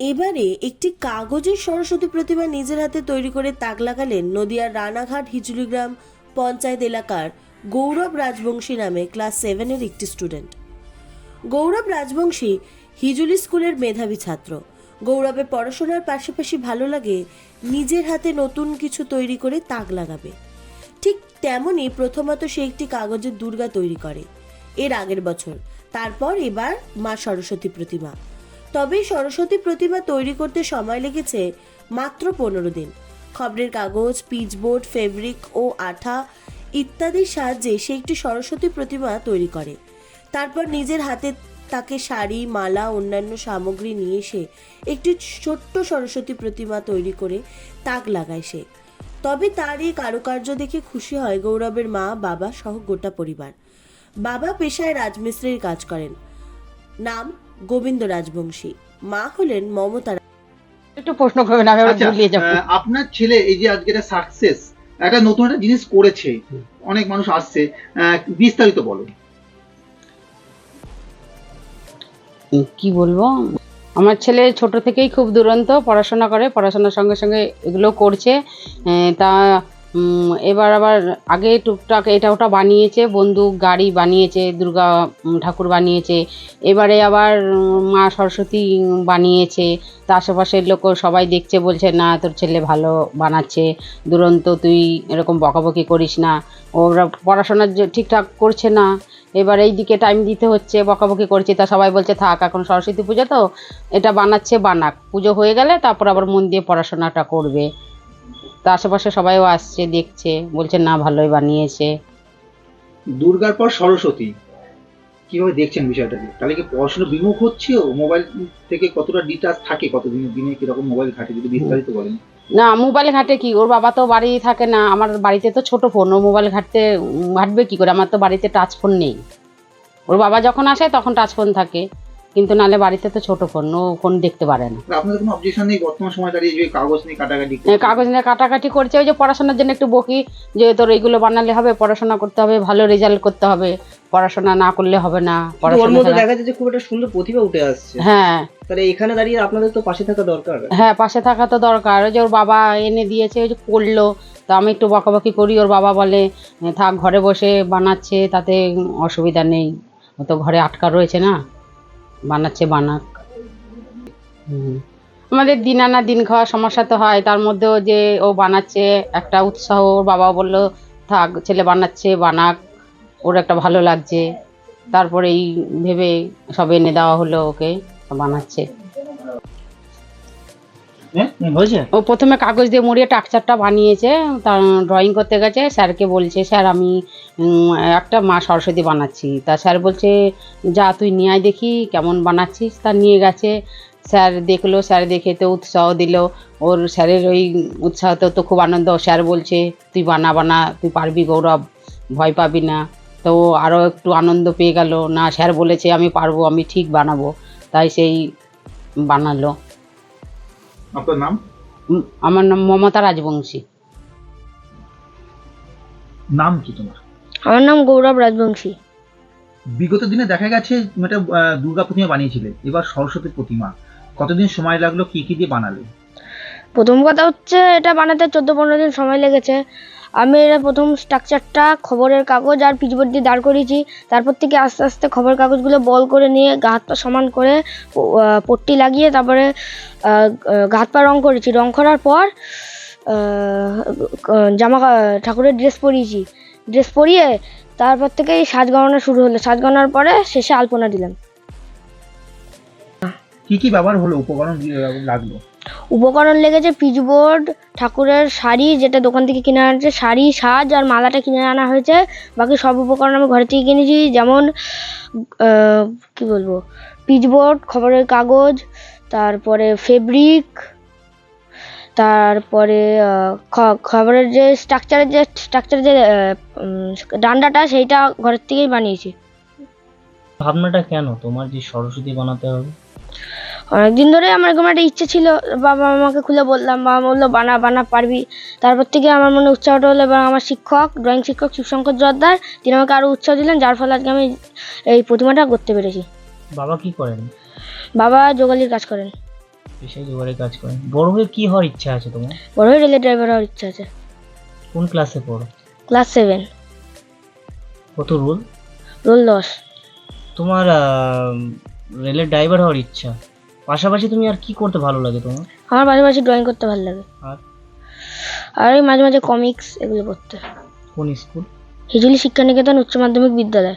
এবারে একটি কাগজের সরস্বতী প্রতিমা নিজের হাতে তৈরি করে তাক লাগালেন নদিয়ার রানাঘাট হিজুলিগ্রাম পঞ্চায়েত এলাকার গৌরব রাজবংশী নামে ক্লাস সেভেনের একটি স্টুডেন্ট। গৌরব রাজবংশী হিজুলি স্কুলের মেধাবী ছাত্র। গৌরবের পড়াশোনার পাশাপাশি ভালো লাগে, নিজের হাতে নতুন কিছু তৈরি করে তাক লাগাবে। ঠিক তেমনই প্রথমত সে একটি কাগজের দুর্গা তৈরি করে। এর আগের বছর। তারপর এবার মা সরস্বতী প্রতিমা। তবে সরস্বতী প্রতিমা তৈরি করতে সময় লেগেছে মাত্র পনেরো দিন। খবরের কাগজ, পিচবোর্ড, ফেব্রিক ও আঠা ইত্যাদির সাহায্যে সে একটি সরস্বতী প্রতিমা তৈরি করে। তারপর নিজের হাতে তাকে শাড়ি, মালা, অন্যান্য সামগ্রী নিয়ে এসে একটি ছোট্ট সরস্বতী প্রতিমা তৈরি করে তাক লাগায় সে। তবে তার এই কারুকার্য দেখে খুশি হয় গৌরবের মা, বাবা সহ গোটা পরিবার। বাবা পেশায় রাজমিস্ত্রির কাজ করেন। নাম গোবিন্দ রাজবংশী। মা হলেন মমতা একটু প্রশ্ন করবেন আমি আচ্ছা ভুলিয়ে যাব। আপনার ছেলে এই যে আজকে একটা সাকসেস একটা নতুন একটা জিনিস করেছে অনেক মানুষ আসছে আহ, বিস্তারিত বলো কি বলব? আমার ছেলে ছোট থেকেই খুব দুরন্ত পড়াশোনা করে পড়াশোনার সঙ্গে সঙ্গে এগুলো করছে। তা এবার আবার আগে টুকটাক এটা ওটা বানিয়েছে, বন্দুক, গাড়ি বানিয়েছে, দুর্গা ঠাকুর বানিয়েছে। এবারে আবার মা সরস্বতী বানিয়েছে। তা আশেপাশের লোক সবাই দেখছে, বলছে, না, তোর ছেলে ভালো বানাচ্ছে। দুরন্ত তুই এরকম বকাবকি করিস না। ওরা পড়াশোনা ঠিকঠাক করছে না। এবার এই দিকে টাইম দিতে হচ্ছে, বকাবকি করছে। তা সবাই বলছে, থাক, এখন সরস্বতী পুজো তো। এটা বানাচ্ছে বানাক। পুজো হয়ে গেলে তারপর আবার মন দিয়ে পড়াশোনাটা করবে। তা আশেপাশে সবাইও আসছে দেখছে বলছে না ভালোই বানিয়েছে। দুর্গার পর সরস্বতী। কীভাবে দেখছেন বিষয়টাকে তাহলে কি পড়াশোনা বিমুখ হচ্ছে? ও মোবাইল থেকে কতটা ডিটাচ থাকে কতদিন দিনে কীরকম মোবাইল ঘাটে যদি বিস্তারিত বলেন। না মোবাইল ঘাটে কি? ওর বাবা তো বাড়ি থাকে না আমার বাড়িতে তো ছোট ফোন ও মোবাইল ঘাটতে ঘাটবে কি করে? আমার তো বাড়িতে টাচ ফোন নেই। ওর বাবা যখন আসে তখন টাচ ফোন থাকে। কিন্তু নালে বাড়িতে তো ছোট ফোন ও ফোন দেখতে পারে না। আপনাদের কোনো অবজেকশন নেই? বর্তমান সময় দাঁড়িয়ে যে কাগজ নিয়ে কাটাকাটি এ, কাগজ নিয়ে কাটাকাটি করছে ওই যে পড়াশোনার জন্য একটু বকি যে তোর এইগুলো বানালে হবে পড়াশোনা করতে হবে ভালো রেজাল্ট করতে হবে পড়াশোনা না করলে হবে না ওর মধ্যে দেখা যাচ্ছে যে খুব একটা সুন্দর প্রতিভা উঠে আসছে। হ্যাঁ। তাহলে এখানে দাঁড়িয়ে আপনাদের তো পাশে থাকা দরকার। হ্যাঁ পাশে থাকা তো দরকার। ওই যে ওর বাবা এনে দিয়েছে ওই যে করল তা আমি একটু বকাবকি করি ওর বাবা বলে থাক ঘরে বসে বানাচ্ছে তাতে অসুবিধা নেই। ও তো ঘরে আটকা রয়েছে না। বানাচ্ছে বানাক। আমাদের দিন আনা দিন খাওয়া সমস্যা তো হয়, তার মধ্যেও যে ও বানাচ্ছে একটা উৎসাহ, ওর বাবা বলল, থাক, ছেলে বানাচ্ছে, বানাক, ওর একটা ভালো লাগছে। তারপরে এই ভেবে সব এনে দেওয়া হলো ওকে, বানাচ্ছে। ও প্রথমে কাগজ দিয়ে মুড়িয়ে টাকচারটা বানিয়েছে তার ড্রয়িং করতে গেছে, স্যারকে বলছে, স্যার, আমি একটা মা সরস্বতী বানাচ্ছি। তা স্যার বলছে, যা, তুই নিয়ে আয় দেখি কেমন বানাচ্ছিস। তা নিয়ে গেছে। স্যার দেখল, স্যার দেখে তো উৎসাহ দিল। ওর স্যারের ওই উৎসাহতে তো তো খুব আনন্দ। স্যার বলছে, তুই বানা বানা, তুই পারবি গৌরব, ভয় পাবি না। তো আরও একটু আনন্দ পেয়ে গেল। না, স্যার বলেছে, আমি পারব, আমি ঠিক বানাবো। তাই সেই বানালো। আপনার নাম? আমার নাম মমতা রাজবংশী। নাম কি তোমার? আমার নাম গৌরব রাজবংশী। বিগত দিনে দেখা গেছে এটা দুর্গা প্রতিমা বানিয়েছিলে এবার সরস্বতী প্রতিমা। কতদিন সময় লাগল কি কি দিয়ে বানালে? প্রথম কথা হচ্ছে এটা বানাতে চোদ্দ পনেরো দিন সময় লেগেছে। আমি এটা প্রথম স্ট্রাকচারটা খবরের কাগজ আর পিচবোর্ড দিয়ে দাঁড় করিয়েছি। তারপর থেকে আস্তে আস্তে খবরের কাগজগুলো বল করে নিয়ে গা হাত পা সমান করে পট্টি লাগিয়ে তারপরে আহ, আহ, গা হাত পা রং করেছি। রং করার পর জামা ঠাকুরের ড্রেস পরিয়েছি। ড্রেস পরিয়ে তারপর থেকেই সাজ গণনা শুরু হলো। সাজ গণনার পরে শেষে আলপনা দিলাম। কি কি ব্যবহার হলো? উপকরণ লাগল? উপকরণ লেগেছে পিচবোর্ড, ঠাকুরের শাড়ি, যেটা দোকান থেকে কিনে আনা হয়েছে, শাড়ি, সাজ আর মালাটা কিনে আনা হয়েছে। বাকি সব উপকরণ আমি ঘরে থেকে কিনেছি, যেমন কি বলব, পিচবোর্ড, খবরের কাগজ, তারপরে ফেব্রিক, তারপরে খবরের যে স্ট্রাকচারের যে স্ট্রাকচারের যে ডান্ডাটা, সেইটা ঘরের থেকেই বানিয়েছি। ভাবনাটা কেন? তোমার যে সরস্বতী বানাতে হবে? অনেকদিন ধরে আমার এরকম একটা ইচ্ছে ছিল বাবা আমাকে খুলে বললাম বাবা বলল বানা বানা পারবি। তারপর থেকে আমার মনে উৎসাহটা হলো এবং আমার শিক্ষক ড্রয়িং শিক্ষক শিবশঙ্কর জোয়ারদার তিনি আমাকে আরও উৎসাহ দিলেন যার ফলে আজকে আমি এই প্রতিমাটা করতে পেরেছি। বাবা কি করেন? বাবা যোগালির কাজ করেন। পেশায় জোগাড়ে কাজ করেন? বড় হয়ে কি হওয়ার ইচ্ছা আছে তোমার? বড় হয়ে রেলের ড্রাইভার হওয়ার ইচ্ছা আছে। কোন ক্লাসে পড়ো? ক্লাস সেভেন কত রোল রোল দশ। তোমার রেলের ড্রাইভার হওয়ার ইচ্ছা। পাশাপাশি তুমি আর কি করতে ভালো লাগে তোমার? আমার পাশাপাশি ড্রয়িং করতে ভালো লাগে। আর? আর ওই মাঝে মাঝে কমিক্স এগুলো পড়তে। কোন স্কুল হিজুলি শিক্ষানিকেতন উচ্চ মাধ্যমিক বিদ্যালয়।